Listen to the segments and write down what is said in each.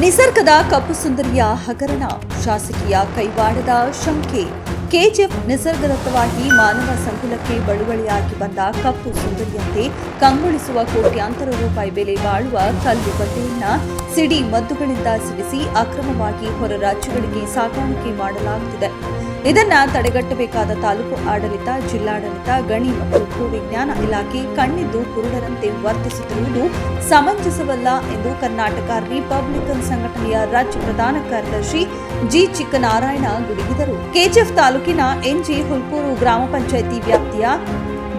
ಬೃಹದ ಕಪ್ಪು ಸುಂದರಿಯ ಹಗರಣ ಶಾಸಕಿಯ ಕೈವಾಡದ ಶಂಕೆ. ಕೆಜಿಎಫ್ ನಿಸರ್ಗದತ್ತವಾಗಿ ಮಾನವ ಸಂಕುಲಕ್ಕೆ ಬಳುವಳಿಯಾಗಿ ಬಂದ ಕಪ್ಪು ಸುಂದರಿಯಂತೆ ಕಂಗೊಳಿಸುವ ಕೋಟ್ಯಾಂತರ ರೂಪಾಯಿ ಬೆಲೆ ಬಾಳುವ ಕಲ್ಲು ಬಂಡೆಯನ್ನ ಸಿಡಿ ಮದ್ದುಗಳಿಂದ ಸಿಡಿಸಿ ಅಕ್ರಮವಾಗಿ ಹೊರ ರಾಜ್ಯಗಳಿಗೆ ಸಾಗಾಣಿಕೆ ಮಾಡಲಾಗುತ್ತಿದೆ. ಇದನ್ನ ತಡೆಗಟ್ಟಬೇಕಾದ ತಾಲೂಕು ಆಡಳಿತ, ಜಿಲ್ಲಾಡಳಿತ, ಗಣಿ ಮತ್ತು ಭೂವಿಜ್ಞಾನ ಇಲಾಖೆ ಕಣ್ಣಿದ್ದು ಕುರುಡರಂತೆ ವರ್ತಿಸುತ್ತಿರುವುದು ಸಮಂಜಸವಲ್ಲ ಎಂದು ಕರ್ನಾಟಕ ರಿಪಬ್ಲಿಕನ್ ಸಂಘಟನೆಯ ರಾಜ್ಯ ಪ್ರಧಾನ ಕಾರ್ಯದರ್ಶಿ ಜಿ ಚಿಕ್ಕನಾರಾಯಣ ಗುಡುಗಿದರು. ಕೆಜಿಎಫ್ ತಾಲೂಕಿನ ಎನ್ಜಿ ಹುಲ್ಕೂರು ಗ್ರಾಮ ಪಂಚಾಯಿತಿ ವ್ಯಾಪ್ತಿಯ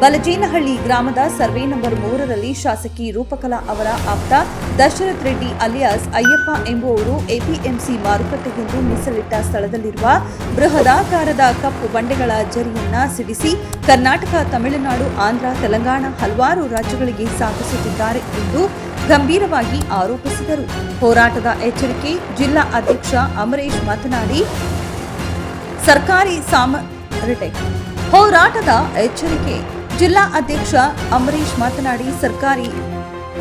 ಬಲಜೇನಹಳ್ಳಿ ಗ್ರಾಮದ ಸರ್ವೆ ನಂಬರ್ ಮೂರರಲ್ಲಿ ಶಾಸಕಿ ರೂಪಕಲಾ ಅವರ ಆಪ್ತ ದಶರಥ್ ರೆಡ್ಡಿ ಅಲಿಯಾಸ್ ಅಯ್ಯಪ್ಪ ಎಂಬುವವರು ಎಪಿಎಂಸಿ ಮಾರುಕಟ್ಟೆಗೆಂದು ಮೀಸಲಿಟ್ಟ ಸ್ಥಳದಲ್ಲಿರುವ ಬೃಹದಾಕಾರದ ಕಪ್ಪು ಬಂಡೆಗಳ ಜರಿಯನ್ನ ಸಿಡಿಸಿ ಕರ್ನಾಟಕ, ತಮಿಳುನಾಡು, ಆಂಧ್ರ, ತೆಲಂಗಾಣ ಹಲವಾರು ರಾಜ್ಯಗಳಿಗೆ ಸಾಗಿಸುತ್ತಿದ್ದಾರೆ ಎಂದು ಗಂಭೀರವಾಗಿ ಆರೋಪಿಸಿದರು. ಹೋರಾಟದ ಎಚ್ಚರಿಕೆ ಜಿಲ್ಲಾ ಅಧ್ಯಕ್ಷ ಅಮರೇಶ್ ಮಾತನಾಡಿ, ಸರ್ಕಾರಿ ಸಾಮ ಹೋರಾಟದ ಎಚ್ಚರಿಕೆ ಜಿಲ್ಲಾ ಅಧ್ಯಕ್ಷ ಅಂಬರೀಶ್ ಮಾತನಾಡಿ ಸರ್ಕಾರಿ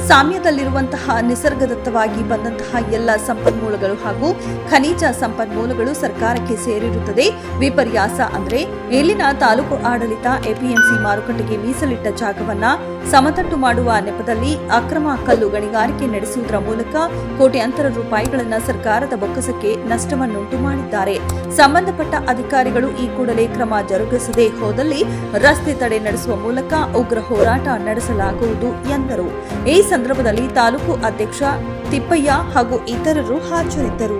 ಸಾಮ್ಯದಲ್ಲಿರುವಂತಹ ನಿಸರ್ಗದತ್ತವಾಗಿ ಬಂದಂತಹ ಎಲ್ಲ ಸಂಪನ್ಮೂಲಗಳು ಹಾಗೂ ಖನಿಜ ಸಂಪನ್ಮೂಲಗಳು ಸರ್ಕಾರಕ್ಕೆ ಸೇರಿರುತ್ತದೆ. ವಿಪರ್ಯಾಸ ಅಂದ್ರೆ ಇಲ್ಲಿನ ತಾಲೂಕು ಆಡಳಿತ ಎಪಿಎಂಸಿ ಮಾರುಕಟ್ಟೆಗೆ ಮೀಸಲಿಟ್ಟ ಜಾಗವನ್ನ ಸಮತಟ್ಟು ಮಾಡುವ ನೆಪದಲ್ಲಿ ಅಕ್ರಮ ಕಲ್ಲು ಗಣಿಗಾರಿಕೆ ನಡೆಸುವುದರ ಮೂಲಕ ಕೋಟ್ಯಾಂತರ ರೂಪಾಯಿಗಳನ್ನ ಸರ್ಕಾರದ ಬೊಕ್ಕಸಕ್ಕೆ ನಷ್ಟವನ್ನುಂಟು ಮಾಡಿದ್ದಾರೆ. ಸಂಬಂಧಪಟ್ಟ ಅಧಿಕಾರಿಗಳು ಈ ಕೂಡಲೇ ಕ್ರಮ ಜರುಗಿಸದೆ ಹೋದಲ್ಲಿ ರಸ್ತೆ ತಡೆ ನಡೆಸುವ ಮೂಲಕ ಉಗ್ರ ಹೋರಾಟ ನಡೆಸಲಾಗುವುದು ಎಂದರು. ಈ ಸಂದರ್ಭದಲ್ಲಿ ತಾಲೂಕು ಅಧ್ಯಕ್ಷ ತಿಪ್ಪಯ್ಯ ಹಾಗೂ ಇತರರು ಹಾಜರಿದ್ದರು.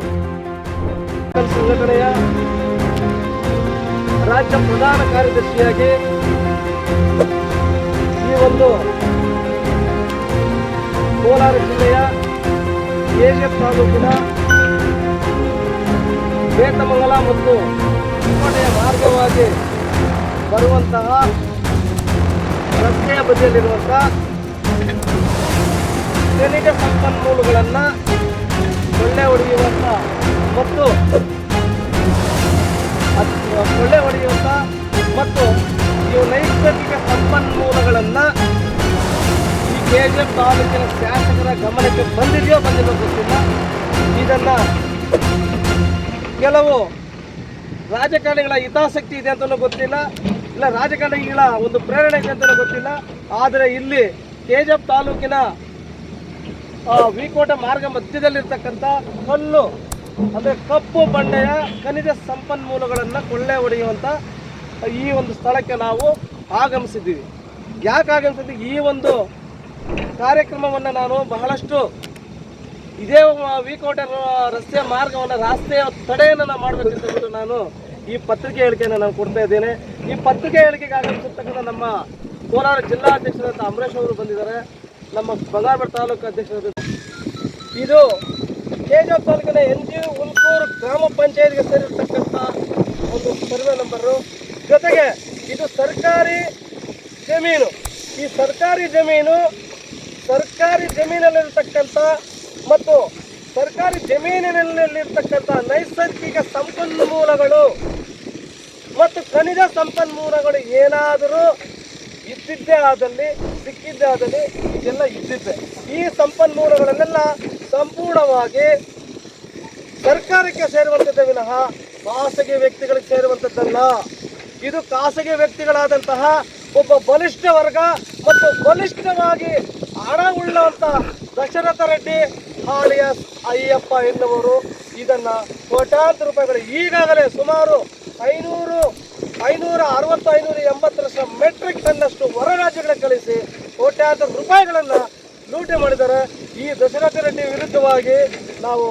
ರಾಜ್ಯ ಪ್ರಧಾನ ಕಾರ್ಯದರ್ಶಿಯಾಗಿ ಈ ಒಂದು ಕೋಲಾರ ಜಿಲ್ಲೆಯ ಕೆಜಿಎಫ್ ತಾಲೂಕಿನ ವೇತಮಂಗಲ ಮತ್ತು ಕೋಟೆಯ ಮಾರ್ಗವಾಗಿ ಬರುವಂತಹ ರಸ್ತೆಯ ಬದಿಯಲ್ಲಿರುವಂತಹ ಖನಿಜ ಸಂಪನ್ಮೂಲಗಳನ್ನು ಸೊಳ್ಳೆ ಹೊಡೆಯುವಂಥ ಮತ್ತು ಸೊಳ್ಳೆ ಹೊಡೆಯುವಂಥ ಮತ್ತು ಇವು ನೈಸರ್ಗಿಕ ಸಂಪನ್ಮೂಲಗಳನ್ನು ಈ ಕೆ ಜಿ ಎಫ್ ತಾಲೂಕಿನ ಶಾಸಕರ ಗಮನಕ್ಕೆ ಬಂದಿದೆಯೋ ಬಂದಿರೋ ಗೊತ್ತಿಲ್ಲ. ಇದನ್ನು ಕೆಲವು ರಾಜಕಾರಣಿಗಳ ಹಿತಾಸಕ್ತಿ ಇದೆ ಅಂತಲೂ ಗೊತ್ತಿಲ್ಲ. ಇಲ್ಲ, ರಾಜಕಾರಣಿಗಳ ಒಂದು ಪ್ರೇರಣೆ ಇದೆ ಅಂತಲೂ ಗೊತ್ತಿಲ್ಲ. ಆದರೆ ಇಲ್ಲಿ ಕೆ ಜಿ ಎಫ್ ತಾಲೂಕಿನ ವಿಕೋಟ ಮಾರ್ಗ ಮಧ್ಯದಲ್ಲಿರ್ತಕ್ಕಂಥ ಕಲ್ಲು, ಅಂದರೆ ಕಪ್ಪು ಬಂಡೆಯ ಖನಿಜ ಸಂಪನ್ಮೂಲಗಳನ್ನು ಕೊಳ್ಳೆ ಹೊಡೆಯುವಂಥ ಈ ಒಂದು ಸ್ಥಳಕ್ಕೆ ನಾವು ಆಗಮಿಸಿದ್ದೀವಿ. ಯಾಕೆ ಆಗಮಿಸಿದ್ದೀವಿ ಈ ಒಂದು ಕಾರ್ಯಕ್ರಮವನ್ನು ನಾನು ಬಹಳಷ್ಟು ಇದೇ ವಿಕೋಟ ರಸ್ತೆ ಮಾರ್ಗವನ್ನು ರಾಸ್ತೆಯ ತಡೆಯನ್ನು ನಾವು ನಾನು ಈ ಪತ್ರಿಕೆ ಹೇಳಿಕೆಯನ್ನು ನಾನು ಕೊಡ್ತಾ ಇದ್ದೇನೆ. ಈ ಪತ್ರಿಕೆ ಹೇಳಿಕೆಗೆ ಆಗಮಿಸಿರ್ತಕ್ಕಂಥ ನಮ್ಮ ಕೋಲಾರ ಜಿಲ್ಲಾಧ್ಯಕ್ಷರಾದ ಅಮರೇಶ್ ಅವರು ಬಂದಿದ್ದಾರೆ. ನಮ್ಮ ಬಂಗಾರಪೇಟೆ ತಾಲೂಕು ಅಧ್ಯಕ್ಷರಾದ ಇದು ಕೆಜಿಎಫ್ ತಾಲೂಕಿನ ಎನ್ ಜಿ ಉಲ್ಕೂರು ಗ್ರಾಮ ಪಂಚಾಯತ್ಗೆ ಸೇರಿರ್ತಕ್ಕಂಥ ಒಂದು ಸರ್ವೆ ನಂಬರು. ಜೊತೆಗೆ ಇದು ಸರ್ಕಾರಿ ಜಮೀನು. ಈ ಸರ್ಕಾರಿ ಜಮೀನು ಸರ್ಕಾರಿ ಜಮೀನಲ್ಲಿರ್ತಕ್ಕಂಥ ಮತ್ತು ಸರ್ಕಾರಿ ಜಮೀನಿನಲ್ಲಿರ್ತಕ್ಕಂಥ ನೈಸರ್ಗಿಕ ಸಂಪನ್ಮೂಲಗಳು ಮತ್ತು ಖನಿಜ ಸಂಪನ್ಮೂಲಗಳು ಏನಾದರೂ ಇದ್ದಿದ್ದೇ ಆದಲ್ಲಿ, ಸಿಕ್ಕಿದ್ದೇ ಆದಲ್ಲಿ ಇದೆಲ್ಲ ಇದ್ದಿದ್ದೆ. ಈ ಸಂಪನ್ಮೂಲಗಳನ್ನೆಲ್ಲ ಸಂಪೂರ್ಣವಾಗಿ ಸರ್ಕಾರಕ್ಕೆ ಸೇರುವಂಥದ್ದೇ ವಿನಃ ಖಾಸಗಿ ವ್ಯಕ್ತಿಗಳಿಗೆ ಸೇರುವಂಥದ್ದಲ್ಲ. ಇದು ಖಾಸಗಿ ವ್ಯಕ್ತಿಗಳಾದಂತಹ ಒಬ್ಬ ಬಲಿಷ್ಠ ವರ್ಗ ಮತ್ತು ಬಲಿಷ್ಠವಾಗಿ ಹಣ ದಶರಥ ರೆಡ್ಡಿ ಹಾಳಿಯ ಅಯ್ಯಪ್ಪ ಎನ್ನುವರು ಇದನ್ನ ಕೋಟ್ಯಾಂತರ ರೂಪಾಯಿಗಳು ಈಗಾಗಲೇ ಸುಮಾರು ಐನೂರು ಐನೂರ ಅರವತ್ತು, ಐನೂರ ಎಂಬತ್ತರಷ್ಟು ಮೆಟ್ರಿಕ್ ಟನ್ನಷ್ಟು ಹೊರ ರಾಜ್ಯಗಳಿಗೆ ಕಳಿಸಿ ಕೋಟ್ಯಾಂತರ ರೂಪಾಯಿಗಳನ್ನು ಲೂಟಿ ಮಾಡಿದ್ದಾರೆ. ಈ ದಶರಥ ರೆಡ್ಡಿ ವಿರುದ್ಧವಾಗಿ ನಾವು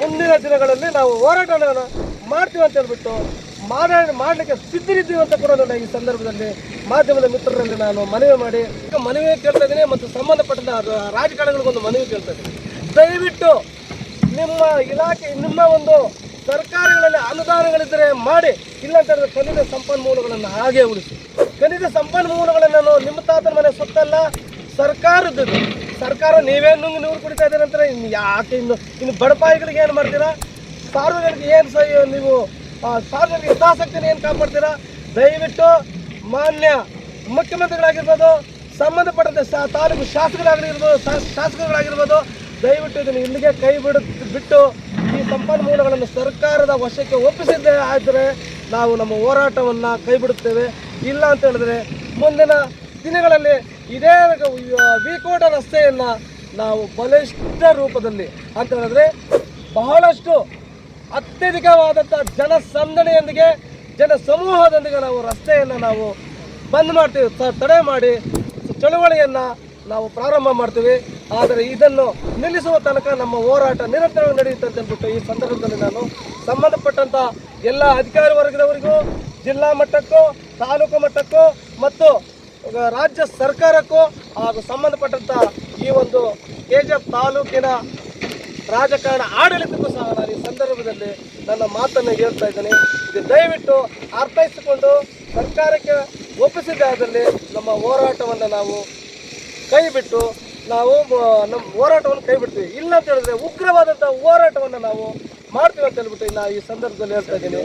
ಮುಂದಿನ ದಿನಗಳಲ್ಲಿ ನಾವು ಹೋರಾಟವನ್ನು ಮಾಡ್ತೀವಿ ಅಂತ ಹೇಳ್ಬಿಟ್ಟು ಮಾಡ ಮಾಡಲಿಕ್ಕೆ ಸಿದ್ಧರಿದ್ದೀವಿ ಅಂತ ಕೂಡ ನಾನು ಈ ಸಂದರ್ಭದಲ್ಲಿ ಮಾಧ್ಯಮದ ಮಿತ್ರರಲ್ಲಿ ನಾನು ಮನವಿ ಮಾಡಿ. ಮನವಿ ಕೇಳ್ತಾ ಇದ್ದೀನಿ ಮತ್ತು ಸಂಬಂಧಪಟ್ಟ ರಾಜಕಾರಣಿಗಳಿಗೊಂದು ಮನವಿ ಕೇಳ್ತಾ ಇದ್ದೀನಿ. ದಯವಿಟ್ಟು ನಿಮ್ಮ ಇಲಾಖೆ, ನಿಮ್ಮ ಒಂದು ಸರ್ಕಾರಗಳಲ್ಲಿ ಅನುದಾನಗಳಿದ್ದರೆ ಮಾಡಿ ಇಲ್ಲ ಹೇಳಿದ್ರೆ ಖನಿಜ ಸಂಪನ್ಮೂಲಗಳನ್ನು ಹಾಗೆ ಉಳಿಸಿ. ಖನಿಜ ಸಂಪನ್ಮೂಲಗಳನ್ನು ನಿಮ್ಮ ತಾತನ ಮನೆ ಸೊತ್ತಲ್ಲ, ಸರ್ಕಾರದ್ದು. ಸರ್ಕಾರ ನೀವೇ ನುಂಗಿ ನೂರು ಕುಡಿತಾ ಇದ್ದೀರ ಅಂತಾರೆ, ಇನ್ನು ಯಾಕೆ ಇನ್ನು ಇನ್ನು ಬಡಪಾಯಿಗಳಿಗೆ ಏನು ಮಾಡ್ತೀರಾ? ಸಾರ್ವಜನಿಕ ಏನು ಸಹ ನೀವು ಸಾರ್ವಜನಿಕ ಹಿತಾಸಕ್ತಿನ ಏನು ಕಾಪಾಡ್ತೀರಾ? ದಯವಿಟ್ಟು ಮಾನ್ಯ ಮುಖ್ಯಮಂತ್ರಿಗಳಾಗಿರ್ಬೋದು, ಸಂಬಂಧಪಟ್ಟಂತೆ ಸಾ ತಾಲೂಕು ಶಾಸಕರಾಗಿರ್ಬೋದು ಶಾಸಕರಾಗಿರ್ಬೋದು ದಯವಿಟ್ಟು ಇದನ್ನು ಇಲ್ಲಿಗೆ ಕೈ ಬಿಡು, ಬಿಟ್ಟು ಸಂಪನ್ಮೂಲಗಳನ್ನು ಸರ್ಕಾರದ ವಶಕ್ಕೆ ಒಪ್ಪಿಸಿದ್ದೇ ಆದರೆ ನಾವು ನಮ್ಮ ಹೋರಾಟವನ್ನು ಕೈ ಬಿಡುತ್ತೇವೆ ಇಲ್ಲ ಅಂತ ಹೇಳಿದ್ರೆ ಮುಂದಿನ ದಿನಗಳಲ್ಲಿ ಇದೇ ವಿಕೋಟ ರಸ್ತೆಯನ್ನು ನಾವು ಬಲಿಷ್ಠ ರೂಪದಲ್ಲಿ ಅಂತ ಹೇಳಿದ್ರೆ ಬಹಳಷ್ಟು ಅತ್ಯಧಿಕವಾದಂಥ ಜನಸಂದಣಿಯೊಂದಿಗೆ ಜನ ಸಮೂಹದೊಂದಿಗೆ ನಾವು ರಸ್ತೆಯನ್ನು ನಾವು ಬಂದ್ ಮಾಡ್ತೀವಿ. ತಡೆ ಮಾಡಿ ಚಳುವಳಿಯನ್ನು ನಾವು ಪ್ರಾರಂಭ ಮಾಡ್ತೀವಿ. ಆದರೆ ಇದನ್ನು ನಿಲ್ಲಿಸುವ ತನಕ ನಮ್ಮ ಹೋರಾಟ ನಿರಂತರವಾಗಿ ನಡೆಯುತ್ತದೆ ಅಂತ ಹೇಳ್ಬಿಟ್ಟು ಈ ಸಂದರ್ಭದಲ್ಲಿ ನಾನು ಸಂಬಂಧಪಟ್ಟಂತ ಎಲ್ಲ ಅಧಿಕಾರಿ ವರ್ಗದವರಿಗೂ, ಜಿಲ್ಲಾ ಮಟ್ಟಕ್ಕೂ, ತಾಲೂಕು ಮಟ್ಟಕ್ಕೂ ಮತ್ತು ರಾಜ್ಯ ಸರ್ಕಾರಕ್ಕೂ ಹಾಗೂ ಸಂಬಂಧಪಟ್ಟಂತ ಈ ಒಂದು ಕೆ ತಾಲೂಕಿನ ರಾಜಕಾರಣ ಆಡಳಿತಕ್ಕೂ ಸಹ ನಾನು ಈ ಸಂದರ್ಭದಲ್ಲಿ ನನ್ನ ಮಾತನ್ನು ಹೇಳ್ತಾ ಇದ್ದೇನೆ. ಇದು ದಯವಿಟ್ಟು ಅರ್ಥೈಸಿಕೊಂಡು ಸರ್ಕಾರಕ್ಕೆ ಒಪ್ಪಿಸಿದ್ದಾದಲ್ಲಿ ನಮ್ಮ ಹೋರಾಟವನ್ನು ನಾವು ಕೈ ಬಿಟ್ಟು ನಾವು ನಮ್ಮ ಹೋರಾಟವನ್ನು ಕೈ ಬಿಡ್ತೀವಿ ಇಲ್ಲ ಅಂತ ಹೇಳಿದ್ರೆ ಉಗ್ರವಾದಂಥ ಹೋರಾಟವನ್ನು ನಾವು ಮಾಡ್ತೀವಿ ಅಂತ ಹೇಳ್ಬಿಟ್ಟು ನಾ ಈ ಸಂದರ್ಭದಲ್ಲಿ ಹೇಳ್ತಾ ಇದ್ದೀನಿ.